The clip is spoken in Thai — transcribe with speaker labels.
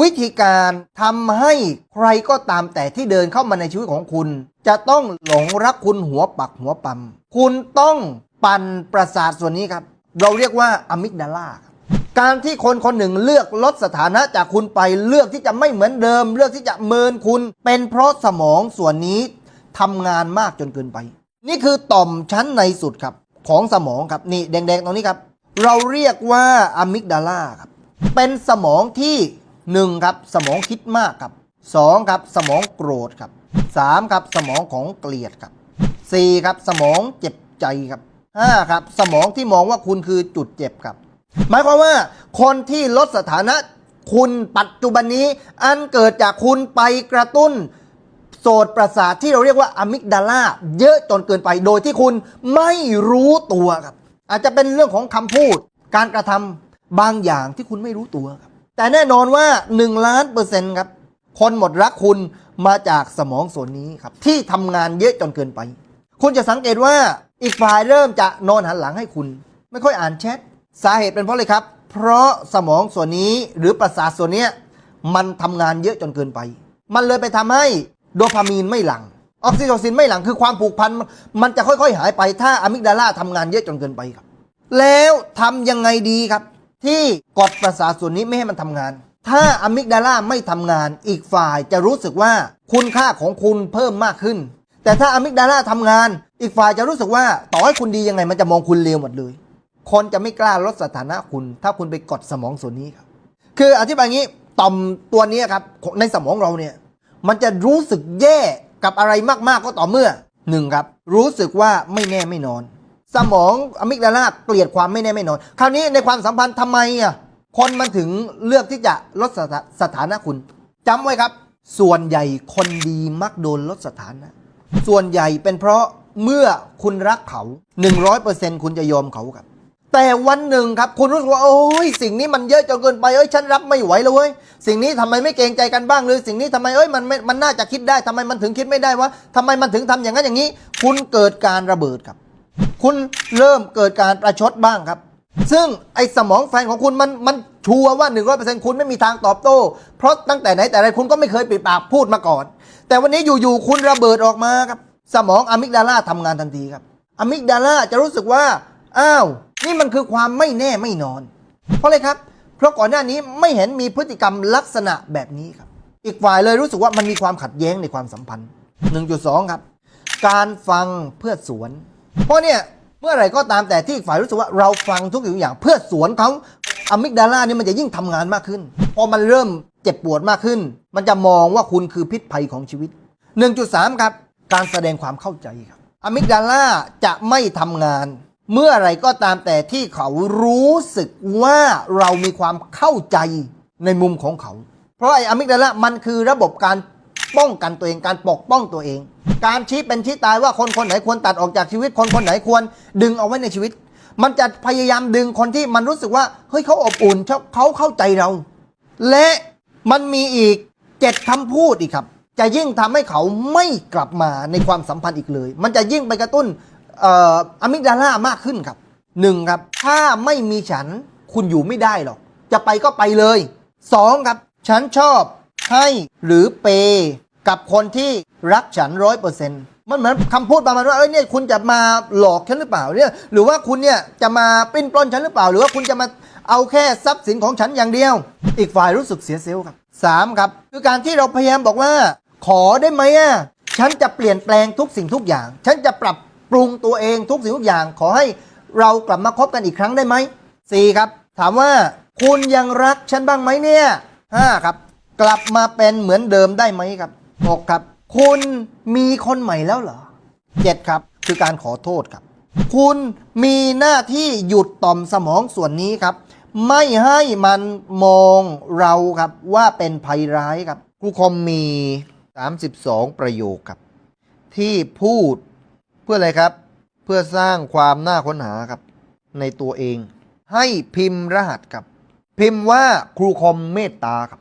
Speaker 1: วิธีการทำให้ใครก็ตามแต่ที่เดินเข้ามาในชีวิตของคุณ จะต้องหลงรักคุณหัวปักหัวปั๊มคุณต้องปั่นประสาทส่วนนี้ครับ เราเรียกว่าอะมิกดาลาการที่คนคนหนึ่งเลือกลดสถานะจากคุณไปเลือกที่จะไม่เหมือนเดิม เลือกที่จะเมินคุณ เป็นเพราะสมองส่วนนี้ทำงานมากจนเกินไป นี่คือต่อมชั้นในสุดครับ ของสมองครับนี่แดงๆตรงนี้ครับ เราเรียกว่าอะมิกดาลาครับเป็นสมองที่ 1ครับสมองคิดมากครับ2ครับสมองโกรธครับ3ครับสมองของเกลียดครับ4ครับสมองเจ็บใจครับ5ครับสมองที่มองว่าคุณคือจุดเจ็บครับ หมายความว่า คนที่ลดสถานะคุณปัจจุบันนี้ อันเกิดจากคุณไปกระตุ้นโสดประสาทที่เราเรียกว่าอะมิกดาลาเยอะจนเกินไปโดยที่คุณไม่รู้ตัวครับ อาจจะเป็นเรื่องของคำพูด การกระทำบางอย่างที่คุณไม่รู้ตัวครับ แต่แน่นอนว่า 1 ล้านเปอร์เซ็นต์ครับ คนหมดรักคุณมาจากสมองส่วนนี้ครับ ที่ทำงานเยอะจนเกินไป คุณจะสังเกตว่าอีกฝ่ายเริ่มจะนอนหันหลังให้คุณ ไม่ค่อยอ่านแชทสาเหตุเป็นเพราะอะไรครับ เพราะสมองส่วนนี้หรือประสาทส่วนนี้มันทำงานเยอะจนเกินไป มันเลยไปทำให้โดพามีนไม่หลังออกซิโทซินไม่หลังคือความผูกพันมันจะค่อยๆ หายไปถ้าอะมิกดาลาทำงานเยอะจนเกินไปครับ แล้วทำยังไงดีครับ ที่กดประสาทส่วนนี้ไม่ให้มันทำงาน ถ้าอะมิกดาลาไม่ทำงาน อีกฝ่ายจะรู้สึกว่าคุณค่าของคุณเพิ่มมากขึ้น แต่ถ้าอะมิกดาลาทำงาน อีกฝ่ายจะรู้สึกว่าต่อให้คุณดียังไงมันจะมองคุณเลวหมดเลย คนจะไม่กล้าลดสถานะคุณ ถ้าคุณไปกดสมองส่วนนี้ครับ คืออธิบายงี้ต่อมตัวนี้ครับในสมองเราเนี่ยมันจะรู้สึกแย่กับอะไรมากๆก็ต่อเมื่อหนึ่งครับ รู้สึกว่าไม่แน่ไม่นอน สมองอะมิกดาลาเกลียดความไม่แน่ไม่นอน คราวนี้ในความสัมพันธ์ทำไมอะคนมันถึงเลือกที่จะลดสถาสถานะคุณจำไว้ครับ ส่วนใหญ่คนดีมักโดนลดสถานะ ส่วนใหญ่เป็นเพราะเมื่อคุณรักเขา 100%คุณจะยอมเขาครับ แต่วันหนึ่งครับคุณรู้สึกว่าโอ้ยสิ่งนี้มันเยอะจนเกินไปเอ้ยฉันรับไม่ไหวเลยเว้ยสิ่งนี้ทำไมไม่เกรงใจกันบ้างเลยสิ่งนี้ทำไมเอ้ยมันไม่มันน่าจะคิดได้ทำไมมันถึงคิดไม่ได้วะทำไมมันถึงทำอย่างนั้นอย่างนี้ คุณเกิดการระเบิดครับ คุณเริ่มเกิดการประชดบ้างครับ ซึ่งไอ้สมองแฟนของคุณมันมันชัวร์ว่า 100%คุณไม่มีทางตอบโต้ เพราะตั้งแต่ไหนแต่ไรคุณก็ไม่เคยปิดปากพูดมาก่อน แต่วันนี้อยู่ๆคุณระเบิดออกมาครับสมองอะมิกดาลาทำงานทันทีครับอะมิกดาลาจะรู้สึกว่าอ้าวนี่มันคือความไม่แน่ไม่นอน เพราะอะไรครับ เพราะก่อนหน้านี้ไม่เห็นมีพฤติกรรมลักษณะแบบนี้ครับ อีกฝ่ายเลยรู้สึกว่ามันมีความขัดแย้งในความสัมพันธ์ 1.2 ครับ การฟังเพื่อสวน เพราะเนี่ยเมื่อไหร่ก็ตามแต่ที่อีกฝ่ายรู้สึกว่าเราฟังทุกสิ่งทุกอย่าง เพื่อสวนเขาอะมิกดาลาเนี่ยมันจะยิ่งทำงานมากขึ้น พอมันเริ่มเจ็บปวดมากขึ้น มันจะมองว่าคุณคือพิษภัยของชีวิต 1.3 ครับ การแสดงความเข้าใจครับอะมิกดาลาจะไม่ทำงาน เมื่อไรก็ตามแต่ที่เขารู้สึกว่าเรามีความเข้าใจในมุมของเขา เพราะไอ้อะมิกดาลามันคือระบบการ ป้องกันตัวเองการปกป้องตัวเอง การชี้เป็นชี้ตายว่าคนคนไหนควรตัดออกจากชีวิตคนคนไหนควรดึงเอาไว้ในชีวิต มันจะพยายามดึงคนที่มันรู้สึกว่าเฮ้ยเขาอบอุ่นเขาเขาเข้าใจเรา และมันมีอีกเจ็ดคำพูดอีกครับ จะยิ่งทำให้เขาไม่กลับมาในความสัมพันธ์อีกเลย มันจะยิ่งไปกระตุ้นอะมิกดาล่ามากขึ้นครับหนึ่งครับ ถ้าไม่มีฉันคุณอยู่ไม่ได้หรอก จะไปก็ไปเลยสองครับ ฉันชอบ ให้หรือเปย์กับคนที่รักฉันร้อยเปอร์เซ็นต์มันเหมือนคำพูดประมาณว่าเอ้ยเนี่ยคุณจะมาหลอกฉันหรือเปล่าเนี่ยหรือว่าคุณเนี่ยจะมาปิ้นปล้นฉันหรือเปล่า หรือว่าคุณจะมาเอาแค่ทรัพย์สินของฉันอย่างเดียว อีกฝ่ายรู้สึกเสียเซลล์ครับสามครับคือการที่เราพยายามบอกว่า ขอได้ไหมอะฉันจะเปลี่ยนแปลงทุกสิ่งทุกอย่าง ฉันจะปรับปรุงตัวเองทุกสิ่งทุกอย่าง ขอให้เรากลับมาคบกันอีกครั้งได้ไหมสี่ครับ ถามว่าคุณยังรักฉันบ้างไหมเนี่ยห้าครับ กลับมาเป็นเหมือนเดิมได้ไหมครับหกครับ คุณมีคนใหม่แล้วเหรอเจ็ดครับ คือการขอโทษครับ คุณมีหน้าที่หยุดต่อมสมองส่วนนี้ครับ ไม่ให้มันมองเราครับว่าเป็นภัยร้ายครับครูคอมมี 32 ประโยคครับ ที่พูดเพื่ออะไรครับ เพื่อสร้างความน่าค้นหาครับ ในตัวเอง ให้พิมพ์รหัสครับ พิมพ์ว่าครูคอมเมตตาครับ